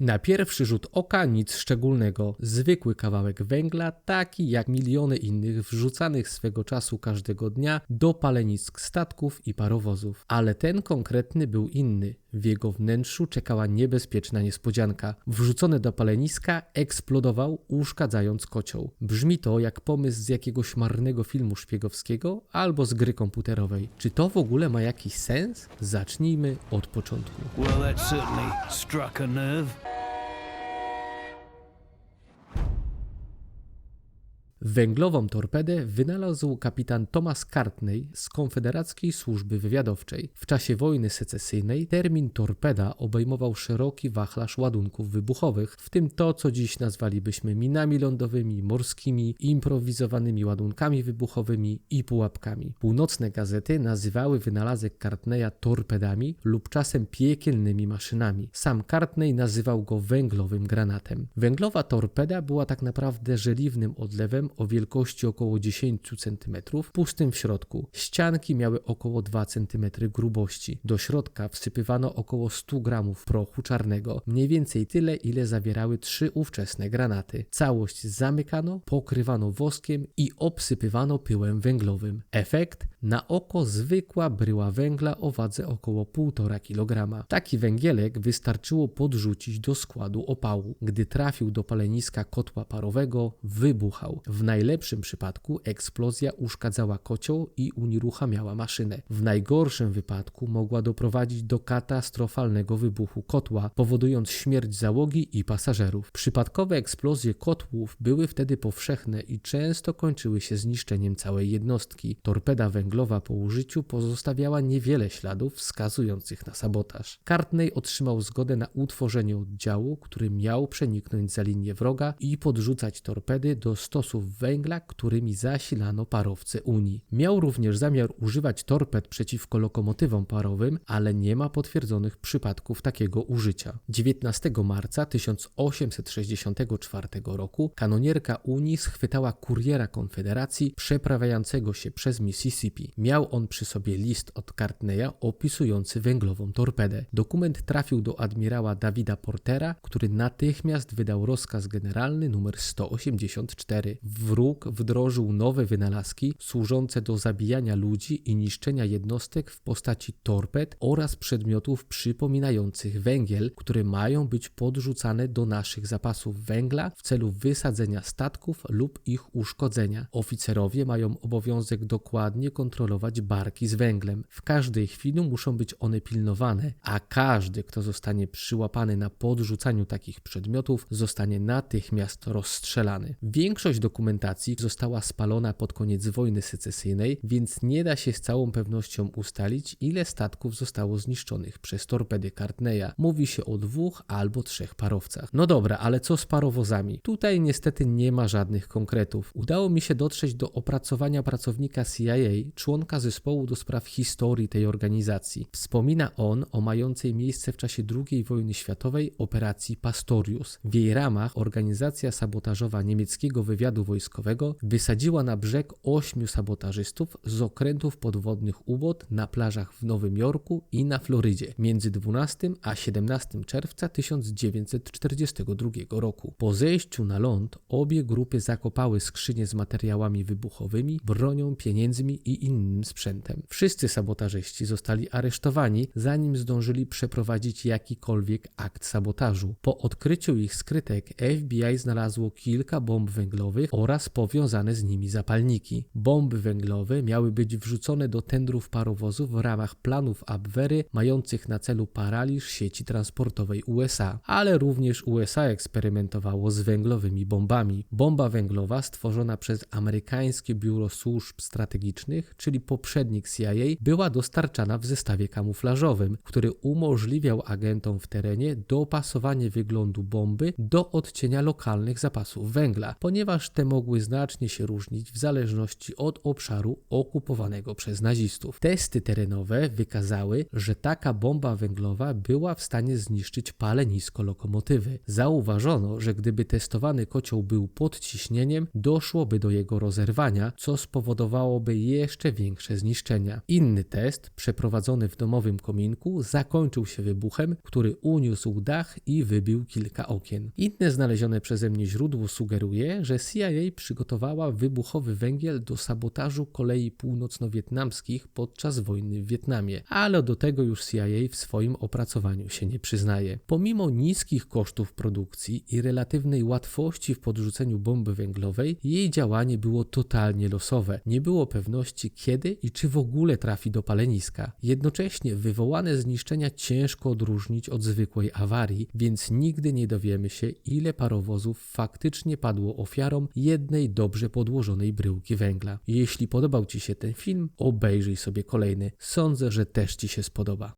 Na pierwszy rzut oka nic szczególnego. Zwykły kawałek węgla, taki jak miliony innych wrzucanych swego czasu każdego dnia do palenisk statków i parowozów. Ale ten konkretny był inny. W jego wnętrzu czekała niebezpieczna niespodzianka. Wrzucony do paleniska eksplodował, uszkadzając kocioł. Brzmi to jak pomysł z jakiegoś marnego filmu szpiegowskiego albo z gry komputerowej. Czy to w ogóle ma jakiś sens? Zacznijmy od początku. Well, Węglową torpedę wynalazł kapitan Thomas Cartney z Konfederackiej Służby Wywiadowczej. W czasie wojny secesyjnej termin torpeda obejmował szeroki wachlarz ładunków wybuchowych, w tym to, co dziś nazwalibyśmy minami lądowymi, morskimi, improwizowanymi ładunkami wybuchowymi i pułapkami. Północne gazety nazywały wynalazek Cartneya torpedami lub czasem piekielnymi maszynami. Sam Cartney nazywał go węglowym granatem. Węglowa torpeda była tak naprawdę żeliwnym odlewem o wielkości około 10 cm, pustym w środku. Ścianki miały około 2 cm grubości. Do środka wsypywano około 100 gramów prochu czarnego, mniej więcej tyle, ile zawierały trzy ówczesne granaty. Całość zamykano, pokrywano woskiem i obsypywano pyłem węglowym. Efekt? Na oko zwykła bryła węgla o wadze około 1,5 kg. Taki węgielek wystarczyło podrzucić do składu opału. Gdy trafił do paleniska kotła parowego, wybuchał. W najlepszym przypadku eksplozja uszkadzała kocioł i unieruchamiała maszynę. W najgorszym wypadku mogła doprowadzić do katastrofalnego wybuchu kotła, powodując śmierć załogi i pasażerów. Przypadkowe eksplozje kotłów były wtedy powszechne i często kończyły się zniszczeniem całej jednostki. Torpeda węglowa po użyciu pozostawiała niewiele śladów wskazujących na sabotaż. Cartney otrzymał zgodę na utworzenie oddziału, który miał przeniknąć za linię wroga i podrzucać torpedy do stosów węgla, którymi zasilano parowce Unii. Miał również zamiar używać torped przeciwko lokomotywom parowym, ale nie ma potwierdzonych przypadków takiego użycia. 19 marca 1864 roku kanonierka Unii schwytała kuriera Konfederacji przeprawiającego się przez Mississippi. Miał on przy sobie list od Cartneya opisujący węglową torpedę. Dokument trafił do admirała Davida Portera, który natychmiast wydał rozkaz generalny nr 184. Wróg wdrożył nowe wynalazki służące do zabijania ludzi i niszczenia jednostek w postaci torped oraz przedmiotów przypominających węgiel, które mają być podrzucane do naszych zapasów węgla w celu wysadzenia statków lub ich uszkodzenia. Oficerowie mają obowiązek dokładnie kontrolować barki z węglem. W każdej chwili muszą być one pilnowane, a każdy, kto zostanie przyłapany na podrzucaniu takich przedmiotów, zostanie natychmiast rozstrzelany. Większość dokumentacji została spalona pod koniec wojny secesyjnej, więc nie da się z całą pewnością ustalić, ile statków zostało zniszczonych przez torpedy Cartneya. Mówi się o dwóch albo trzech parowcach. No dobra, ale co z parowozami? Tutaj niestety nie ma żadnych konkretów. Udało mi się dotrzeć do opracowania pracownika CIA, członka zespołu do spraw historii tej organizacji. Wspomina on o mającej miejsce w czasie II wojny światowej operacji Pastorius. W jej ramach organizacja sabotażowa niemieckiego wywiadu wojskowego wysadziła na brzeg ośmiu sabotażystów z okrętów podwodnych UBOT na plażach w Nowym Jorku i na Florydzie między 12 a 17 czerwca 1942 roku. Po zejściu na ląd obie grupy zakopały skrzynie z materiałami wybuchowymi, bronią, pieniędzmi i innym sprzętem. Wszyscy sabotażyści zostali aresztowani, zanim zdążyli przeprowadzić jakikolwiek akt sabotażu. Po odkryciu ich skrytek FBI znalazło kilka bomb węglowych oraz powiązane z nimi zapalniki. Bomby węglowe miały być wrzucone do tendrów parowozów w ramach planów Abwery mających na celu paraliż sieci transportowej USA, ale również USA eksperymentowało z węglowymi bombami. Bomba węglowa stworzona przez amerykańskie biuro służb strategicznych, czyli poprzednik CIA, była dostarczana w zestawie kamuflażowym, który umożliwiał agentom w terenie dopasowanie wyglądu bomby do odcienia lokalnych zapasów węgla, ponieważ te mogły znacznie się różnić w zależności od obszaru okupowanego przez nazistów. Testy terenowe wykazały, że taka bomba węglowa była w stanie zniszczyć palenisko lokomotywy. Zauważono, że gdyby testowany kocioł był pod ciśnieniem, doszłoby do jego rozerwania, co spowodowałoby jeszcze większe zniszczenia. Inny test, przeprowadzony w domowym kominku, zakończył się wybuchem, który uniósł dach i wybił kilka okien. Inne znalezione przeze mnie źródło sugeruje, że CIA przygotowała wybuchowy węgiel do sabotażu kolei północno-wietnamskich podczas wojny w Wietnamie, ale do tego już CIA w swoim opracowaniu się nie przyznaje. Pomimo niskich kosztów produkcji i relatywnej łatwości w podrzuceniu bomby węglowej, jej działanie było totalnie losowe. Nie było pewności kiedy i czy w ogóle trafi do paleniska. Jednocześnie wywołane zniszczenia ciężko odróżnić od zwykłej awarii, więc nigdy nie dowiemy się, ile parowozów faktycznie padło ofiarą jednej dobrze podłożonej bryłki węgla. Jeśli podobał Ci się ten film, obejrzyj sobie kolejny. Sądzę, że też Ci się spodoba.